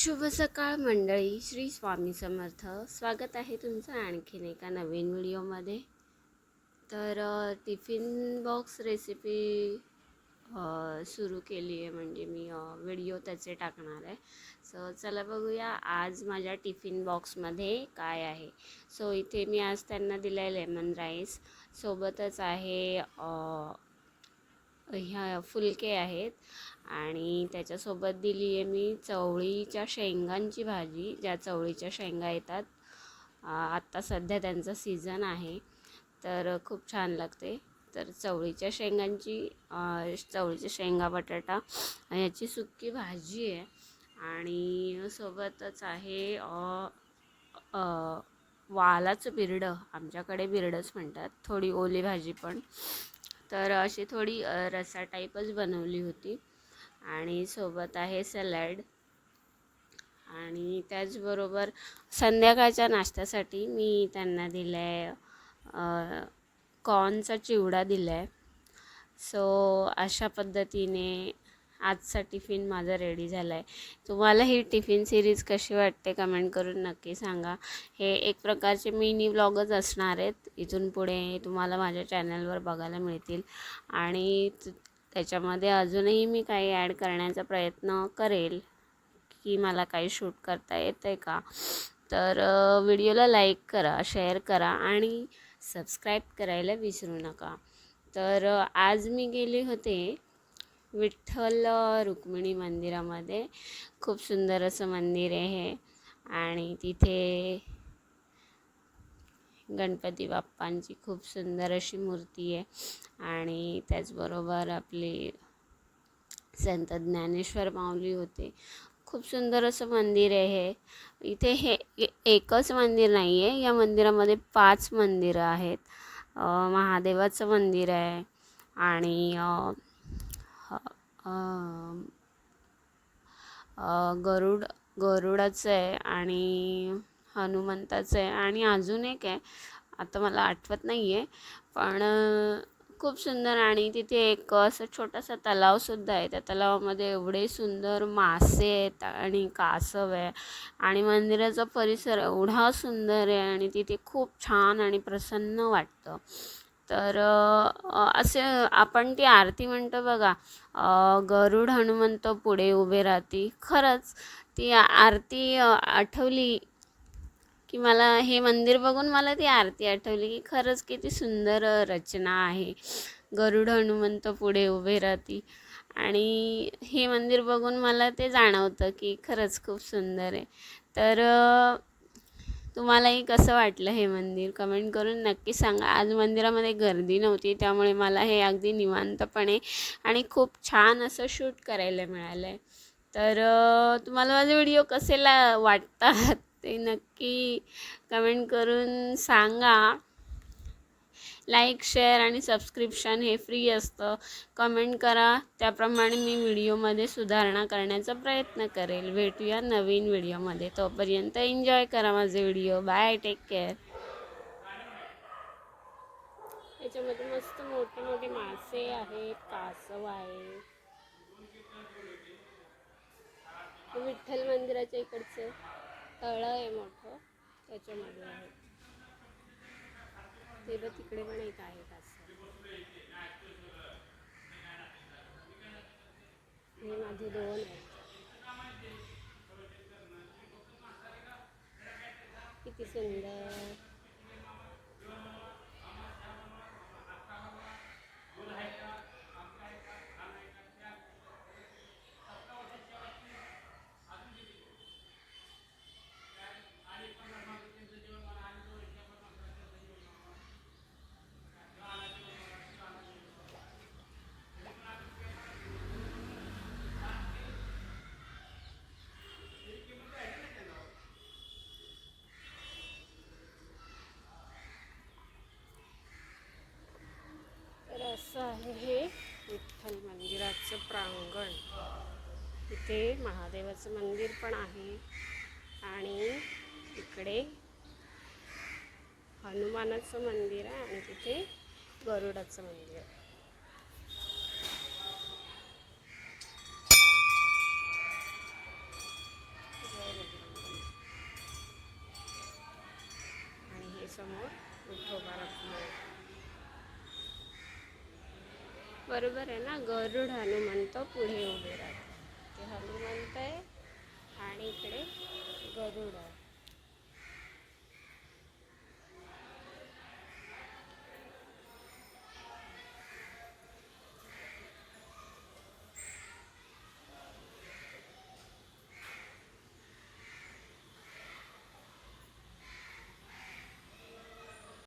शुभ सकाळ मंडळी. श्री स्वामी समर्थ. स्वागत आहे तुमचं आणखीन एका नवीन व्हिडिओमध्ये. तर टिफिन बॉक्स रेसिपी सुरू केली आहे. म्हणजे मी व्हिडिओ त्याचे टाकणार आहे. सो चला बघूया आज माझ्या टिफिन बॉक्समध्ये काय आहे. सो इथे मी आज त्यांना दिलं आहे लेमन राईस. सोबतच आहे ह्या फुलके आहेत. आणि त्याच्यासोबत दिली आहे मी चवळीच्या शेंगांची भाजी. ज्या चवळीच्या शेंगा येतात आत्ता सध्या त्यांचा सीझन आहे. तर खूप छान लागते. तर चवळीच्या शेंगांची चवळीच्या शेंगा बटाटा याची सुक्की भाजी आहे. आणि सोबतच आहे वालाचं बिरडं. आमच्याकडे बिरडंच म्हणतात. थोडी ओली भाजी पण. तर अशी थोडी रसा टाईपच बनवली होती. आणि सोबत आहे सलॅड. आणि त्याचबरोबर संध्याकाळच्या नाश्त्यासाठी मी त्यांना दिलं आहे कॉर्नचा चिवडा दिला आहे सो अशा पद्धतीने आजचा टिफिन माझा रेडी झाला आहे तुम्हाला ही टिफिन सिरीज कशी वाटते कमेंट करून नक्की सांगा. हे एक प्रकारचे मिनी व्लॉगच असणार आहेत. इथून पुढे तुम्हाला माझ्या चॅनलवर बघायला मिळतील. आणि त- त्याच्यामध्ये अजूनही मी काही ॲड करण्याचा प्रयत्न करेल की मला काही शूट करता येतं आहे का? तर व्हिडिओला लाईक करा शेअर करा आणि सबस्क्राईब करायला विसरू नका. तर आज मी गेले होते विठ्ठल रुक्मिणी मंदिरामध्ये. खूप सुंदर असं मंदिर आहे. आणि तिथे गणपती बाप्पांची खूप सुंदर अशी मूर्ती आहे. आणि त्याचबरोबर आपली संत ज्ञानेश्वर माऊली होते. खूप सुंदर असं मंदिर आहे. हे इथे हे एकच मंदिर नाही आहे या मंदिरामध्ये पाच मंदिरं आहेत. महादेवाचं मंदिर आहे. आणि गरुड गरुडाचं आहे आणि हनुमंताचं आहे आणि अजून एक आहे. आता मला आठवत नाही आहे पण खूप सुंदर आणि तिथे एक असं छोटासा तलावसुद्धा आहे. त्या तलावामध्ये एवढे सुंदर मासे आहेत आणि कासव आहे आणि मंदिराचा परिसर एवढा सुंदर आहे आणि तिथे खूप छान आणि प्रसन्न वाटतं. तर असे आपण ती आरती म्हणतो बघा गरुड हनुमंत पुढे उभे राहती खरंच ती आरती आठवली की मला हे मंदिर बघून मला ती आरती आठवली की खरंच किती सुंदर रचना आहे. गरुड हनुमंत पुढे उभे राहती आणि हे मंदिर बघून मला ते जाणवतं की खरंच खूप सुंदर आहे. तर तुम्हालाही कसं वाटलं हे मंदिर? कमेंट करून नक्की सांगा. आज मंदिरामध्ये गर्दी नव्हती त्यामुळे मला हे अगदी निवांतपणे आणि खूप छान असं शूट करायला मिळालं आहे तर तुम्हाला माझे व्हिडिओ कसे ला वाटतात ते नक्की कमेंट करून सांगा. लाईक शेअर आणि सबस्क्रिप्शन हे फ्री असतं. कमेंट करा. त्याप्रमाणे मी व्हिडिओमध्ये सुधारणा करण्याचा प्रयत्न करेल. भेटूया नवीन व्हिडिओमध्ये. तोपर्यंत एन्जॉय करा माझे व्हिडिओ. Bye take care. याच्यामध्ये मस्त मोठे मोठे मासे आहेत कासव आहे. विठ्ठल मंदिराच्या इकडचं तळं आहे मोठं. त्याच्यामध्ये आहे. ते बघ तिकडे पण एक आहे कासव हे माझे दोन आहेत. किती सुंदर. इथे महादेवाचं मंदिर पण आहे. आणि इकडे हनुमानाचं मंदिर आहे आणि तिथे गरुडाचं मंदिर आहे. आणि हे समोर बरोबर आहे ना? गरुड हनुमंत पुढे उभे राहतात. हनुमंत आहे. आणि इकडे गरुड आहे.